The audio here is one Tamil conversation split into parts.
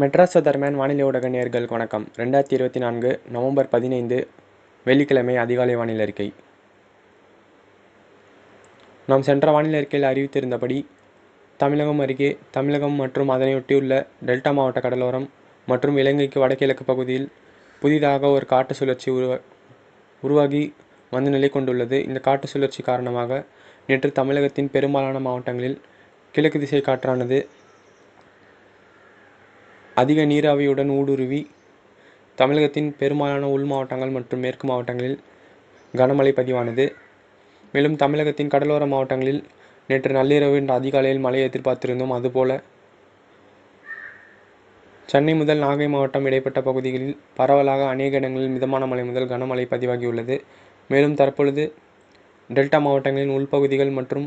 மெட்ராஸ் தர்மேன் வானிலை ஊடக நேர்கள் வணக்கம். ரெண்டாயிரத்தி இருபத்தி நான்கு நவம்பர் பதினைந்து வெள்ளிக்கிழமை அதிகாலை வானிலை அறிக்கை. நாம் சென்ற வானிலை அறிக்கையில் அறிவித்திருந்தபடி தமிழகம் அருகே தமிழகம் மற்றும் அதனையொட்டியுள்ள டெல்டா மாவட்ட கடலோரம் மற்றும் இலங்கைக்கு வடகிழக்கு பகுதியில் புதிதாக ஒரு காட்டு சுழற்சி உருவா உருவாகி வந்து நிலை கொண்டுள்ளது. இந்த காட்டு சுழற்சி காரணமாக நேற்று தமிழகத்தின் பெரும்பாலான மாவட்டங்களில் கிழக்கு திசை காற்றானது அதிக நீராவியுடன் ஊடுருவி தமிழகத்தின் பெரும்பாலான உள் மாவட்டங்கள் மற்றும் மேற்கு மாவட்டங்களில் கனமழை பதிவானது. மேலும் தமிழகத்தின் கடலோர மாவட்டங்களில் நேற்று நள்ளிரவு இன்று அதிகாலையில் மழை எதிர்பார்த்திருந்தோம். அதுபோல சென்னை முதல் நாகை மாவட்டம் இடைப்பட்ட பகுதிகளில் பரவலாக அநேக இடங்களில் மிதமான மழை முதல் கனமழை பதிவாகியுள்ளது. மேலும் தற்பொழுது டெல்டா மாவட்டங்களின் உள்பகுதிகள் மற்றும்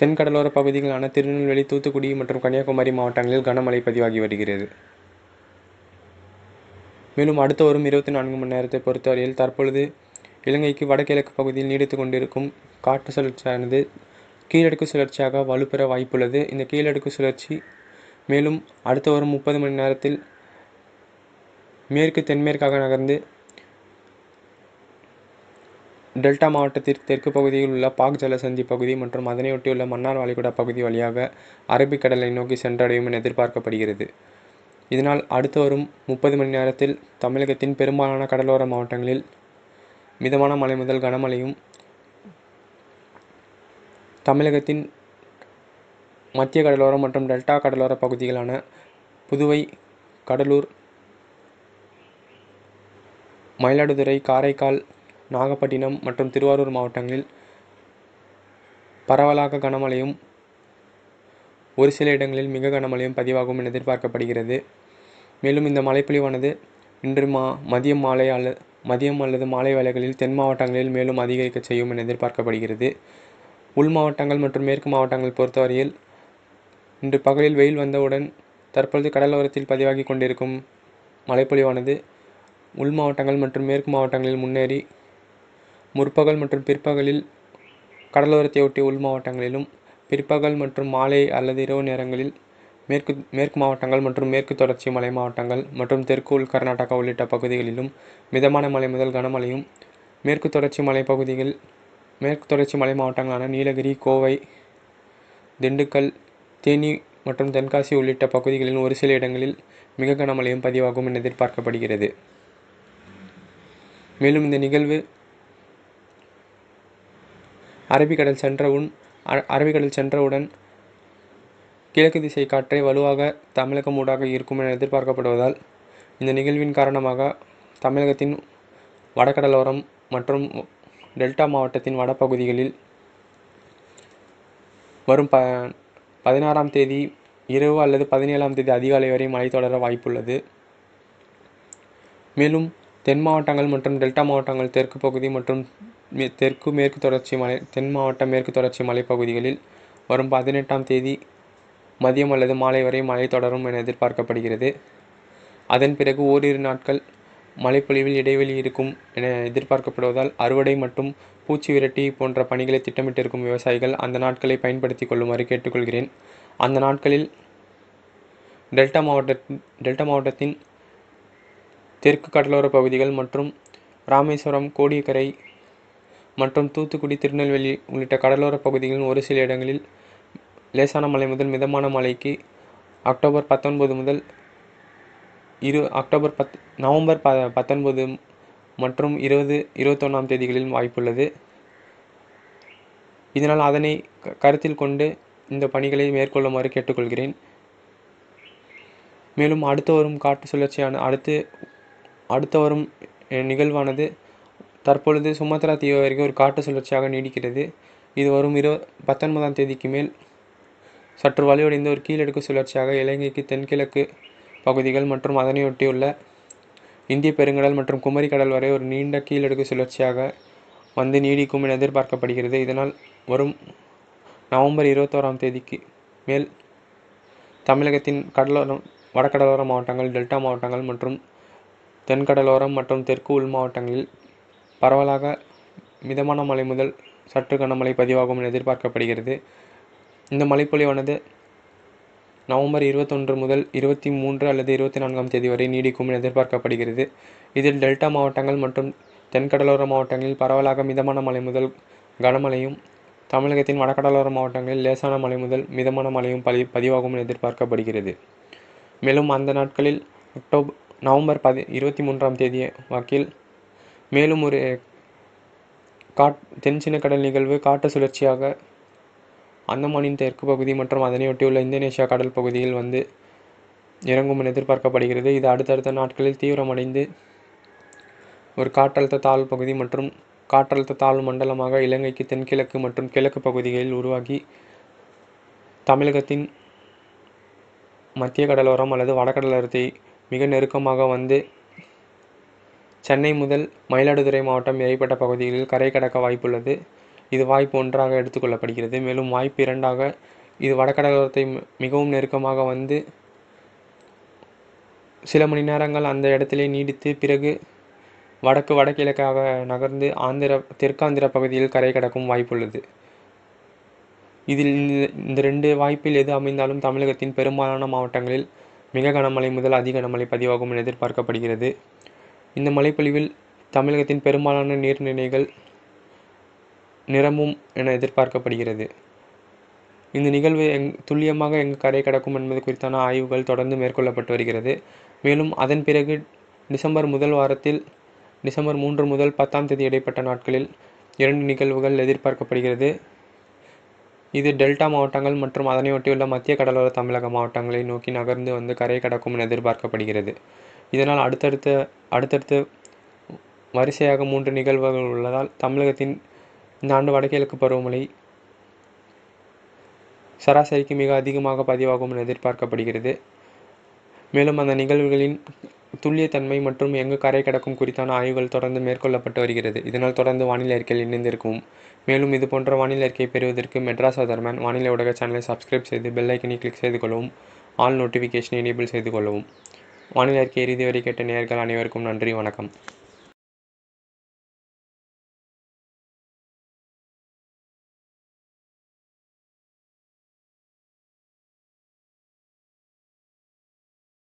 தென்கடலோர பகுதிகளான திருநெல்வேலி தூத்துக்குடி மற்றும் கன்னியாகுமரி மாவட்டங்களில் கனமழை பதிவாகி வருகிறது. மேலும் அடுத்த வரும் இருபத்தி நான்கு மணி நேரத்தை பொறுத்தவரையில் தற்பொழுது இலங்கைக்கு வடகிழக்கு பகுதியில் நீடித்து கொண்டிருக்கும் காற்று சுழற்சியானது கீழடுக்கு சுழற்சியாக வலுப்பெற வாய்ப்புள்ளது. இந்த கீழடுக்கு சுழற்சி மேலும் அடுத்த வரும் முப்பது மணி நேரத்தில் மேற்கு தென்மேற்காக நகர்ந்து டெல்டா மாவட்டத்திற்கு தெற்கு பகுதியில் உள்ள பாக் ஜலசந்தி பகுதி மற்றும் அதனையொட்டியுள்ள மன்னார் வளைகுடா பகுதி வழியாக அரபிக்கடலை நோக்கி சென்றடையும் என எதிர்பார்க்கப்படுகிறது. இதனால் அடுத்து வரும் முப்பது மணி நேரத்தில் தமிழகத்தின் பெரும்பாலான கடலோர மாவட்டங்களில் மிதமான மழை முதல் கனமழையும் தமிழகத்தின் மத்திய கடலோரம் மற்றும் டெல்டா கடலோர பகுதிகளான புதுவை கடலூர் மயிலாடுதுறை காரைக்கால் நாகப்பட்டினம் மற்றும் திருவாரூர் மாவட்டங்களில் பரவலாக கனமழையும் ஒரு சில இடங்களில் மிக கனமழையும் பதிவாகும் என எதிர்பார்க்கப்படுகிறது. மேலும் இந்த மழைப்பொழிவானது இன்று மா மதியம் மாலை அல்ல மதியம் அல்லது மாலை வேளைகளில் தென் மாவட்டங்களில் மேலும் அதிகரிக்க செய்யும் என எதிர்பார்க்கப்படுகிறது. உள் மாவட்டங்கள் மற்றும் மேற்கு மாவட்டங்கள் பொறுத்தவரையில் இன்று பகலில் வெயில் வந்தவுடன் தற்பொழுது கடலோரத்தில் பதிவாகி கொண்டிருக்கும் மழைப்பொழிவானது உள் மாவட்டங்கள் மற்றும் மேற்கு மாவட்டங்களில் முன்னேறி முற்பகல் மற்றும் பிற்பகலில் கடலோரத்தையொட்டிய உள் மாவட்டங்களிலும் பிற்பகல் மற்றும் மாலை அல்லது இரவு நேரங்களில் மேற்கு மேற்கு மாவட்டங்கள் மற்றும் மேற்கு தொடர்ச்சி மலை மாவட்டங்கள் மற்றும் தெற்கு உள் கர்நாடகா உள்ளிட்ட பகுதிகளிலும் மிதமான மழை முதல் கனமழையும் மேற்கு தொடர்ச்சி மலை பகுதிகள் மேற்கு தொடர்ச்சி மலை மாவட்டங்களான நீலகிரி கோவை திண்டுக்கல் தேனி மற்றும் தென்காசி உள்ளிட்ட பகுதிகளில் ஒரு சில இடங்களில் மிக கனமழையும் பதிவாகும் என எதிர்பார்க்கப்படுகிறது. மேலும் இந்த நிகழ்வு அரபிக்கடல் சென்றவுன் அரபிக்கடல் சென்றவுடன் கிழக்கு திசை காற்றை வலுவாக தமிழகம் ஊடாக இருக்கும் என எதிர்பார்க்கப்படுவதால் இந்த நிகழ்வின் காரணமாக தமிழகத்தின் வடகடலோரம் மற்றும் டெல்டா மாவட்டத்தின் வடபகுதிகளில் வரும் ப பதினாறாம் தேதி இரவு அல்லது பதினேழாம் தேதி அதிகாலை வரை மழை தொடர வாய்ப்புள்ளது. மேலும் தென் மாவட்டங்கள் மற்றும் டெல்டா மாவட்டங்கள் தெற்கு பகுதி மற்றும் தெற்கு மேற்கு தொடர்ச்சி மலை தென் மாவட்ட மேற்கு தொடர்ச்சி மலைப்பகுதிகளில் வரும் பதினெட்டாம் தேதி மதியம் அல்லது மாலை வரை மழை தொடரும் என எதிர்பார்க்கப்படுகிறது. அதன் பிறகு ஓரிரு நாட்கள் மழைப்பொழிவில் இடைவெளி இருக்கும் என எதிர்பார்க்கப்படுவதால் அறுவடை மற்றும் பூச்சி விரட்டி போன்ற பணிகளை திட்டமிட்டிருக்கும் விவசாயிகள் அந்த நாட்களை பயன்படுத்தி கொள்ளுமாறு கேட்டுக்கொள்கிறேன். அந்த நாட்களில் டெல்டா மாவட்ட டெல்டா மாவட்டத்தின் தெற்கு கடலோர பகுதிகள் மற்றும் ராமேஸ்வரம் கோடியக்கரை மற்றும் தூத்துக்குடி திருநெல்வேலி உள்ளிட்ட கடலோர பகுதிகளின் ஒரு சில இடங்களில் லேசான மழை முதல் மிதமான மழைக்கு அக்டோபர் பத்தொன்பது முதல் இரு அக்டோபர் பத் நவம்பர் ப பத்தொன்பது மற்றும் இருபது இருபத்தொன்னாம் தேதிகளில் வாய்ப்புள்ளது. இதனால் அதனை கருத்தில் கொண்டு இந்த பணிகளை மேற்கொள்ளுமாறு கேட்டுக்கொள்கிறேன். மேலும் அடுத்து வரும் காற்று சுழற்சியான அடுத்து அடுத்து வரும் நிகழ்வானது தற்பொழுது சுமத்ரா தீவு வரைக்கும் ஒரு காற்று சுழற்சியாக நீடிக்கிறது. இது வரும் இரு பத்தொன்பதாம் தேதிக்கு மேல் சற்று வலுவடைந்த ஒரு கீழடுக்கு சுழற்சியாக இலங்கைக்கு தென்கிழக்கு பகுதிகள் மற்றும் அதனையொட்டியுள்ள இந்திய பெருங்கடல் மற்றும் குமரி கடல் வரை ஒரு நீண்ட கீழடுக்கு சுழற்சியாக வந்து நீடிக்கும் என எதிர்பார்க்கப்படுகிறது. இதனால் வரும் நவம்பர் இருபத்தோராம் தேதிக்கு மேல் தமிழகத்தின் கடலோரம் வடகடலோர மாவட்டங்கள் டெல்டா மாவட்டங்கள் மற்றும் தென்கடலோரம் மற்றும் தெற்கு உள் மாவட்டங்களில் பரவலாக மிதமான மழை முதல் சற்று கனமழை பதிவாகும் என எதிர்பார்க்கப்படுகிறது. இந்த மழைப்பொழிவானது நவம்பர் இருபத்தொன்று முதல் இருபத்தி மூன்று அல்லது இருபத்தி நான்காம் தேதி வரை நீடிக்கும் என எதிர்பார்க்கப்படுகிறது. இதில் டெல்டா மாவட்டங்கள் மற்றும் தென்கடலோர மாவட்டங்களில் பரவலாக மிதமான மழை முதல் கனமழையும் தமிழகத்தின் வடகடலோர மாவட்டங்களில் லேசான மழை முதல் மிதமான மழையும் பதி பதிவாகும் என எதிர்பார்க்கப்படுகிறது. மேலும் அந்த நாட்களில் அக்டோபர் நவம்பர் பதி இருபத்தி மூன்றாம் தேதி வாக்கில் மேலும் ஒரு காட் தென் கடல் நிகழ்வு காற்று சுழற்சியாக அந்தமானின் தெற்கு பகுதி மற்றும் அதனையொட்டியுள்ள இந்தோனேஷியா கடல் பகுதியில் வந்து இறங்கும் என எதிர்பார்க்கப்படுகிறது. இது அடுத்தடுத்த நாட்களில் தீவிரமடைந்து ஒரு காற்றழுத்த தாழ்வு பகுதி மற்றும் காற்றழுத்த தாழ்வு மண்டலமாக இலங்கைக்கு தென்கிழக்கு மற்றும் கிழக்கு பகுதிகளில் உருவாகி தமிழகத்தின் மத்திய கடலோரம் அல்லது வடகடலோரத்தை மிக நெருக்கமாக வந்து சென்னை முதல் மயிலாடுதுறை மாவட்டம் இடைப்பட்ட பகுதிகளில் கரை கடக்க வாய்ப்புள்ளது. இது வாய்ப்பு ஒன்றாக எடுத்துக்கொள்ளப்படுகிறது மேலும் வாய்ப்பு இரண்டாக இது வடகடலோரத்தை மிகவும் நெருக்கமாக வந்து சில மணி நேரங்கள் அந்த இடத்திலே நீடித்து பிறகு வடக்கு வடகிழக்காக நகர்ந்து ஆந்திர தெற்காந்திர பகுதியில் கரை கடக்கும் வாய்ப்புள்ளது. இதில் இந்த ரெண்டு வாய்ப்பில் எது அமைந்தாலும் தமிழகத்தின் பெரும்பாலான மாவட்டங்களில் மிக கனமழை முதல் அதிக கனமழை பதிவாகும் என எதிர்பார்க்கப்படுகிறது. இந்த மழைப்பொழிவில் தமிழகத்தின் பெரும்பாலான நீர்நிலைகள் நிரம்பும் என எதிர்பார்க்கப்படுகிறது. இந்த நிகழ்வு எங் துல்லியமாக எங்கு கரை கடக்கும் என்பது குறித்தான ஆய்வுகள் தொடர்ந்து மேற்கொள்ளப்பட்டு வருகிறது. மேலும் அதன் பிறகு டிசம்பர் முதல் வாரத்தில் டிசம்பர் மூன்று முதல் பத்தாம் தேதி இடைப்பட்ட நாட்களில் இரண்டு நிகழ்வுகள் எதிர்பார்க்கப்படுகிறது. இது டெல்டா மாவட்டங்கள் மற்றும் அதனை ஒட்டியுள்ள மத்திய கடலோர தமிழக மாவட்டங்களை நோக்கி நகர்ந்து வந்து கரை கடக்கும் என எதிர்பார்க்கப்படுகிறது. இதனால் அடுத்தடுத்த அடுத்தடுத்து வரிசையாக மூன்று நிகழ்வுகள் உள்ளதால் தமிழகத்தின் இந்த ஆண்டு வடகிழக்கு பருவமழை சராசரிக்கு மிக அதிகமாக பதிவாகும் என எதிர்பார்க்கப்படுகிறது. மேலும் அந்த நிகழ்வுகளின் துல்லியத்தன்மை மற்றும் எங்கு கரை கடக்கும் குறித்தான ஆய்வுகள் தொடர்ந்து மேற்கொள்ளப்பட்டு வருகிறது. இதனால் தொடர்ந்து வானிலை அறிக்கையில் இணைந்திருக்கும். மேலும் இது போன்ற வானிலை அறிக்கையை பெறுவதற்கு மெட்ராஸ் அதர்மேன் வானிலை ஊடக சேனலை சப்ஸ்கிரைப் செய்து பெல் ஐக்கனை கிளிக் செய்து கொள்ளவும் ஆல் நோட்டிஃபிகேஷனை எனேபிள் செய்து கொள்ளவும். வானிலை அறிக்கை இறுதி வரை கேட்ட நேயர்கள் அனைவருக்கும் நன்றி வணக்கம்.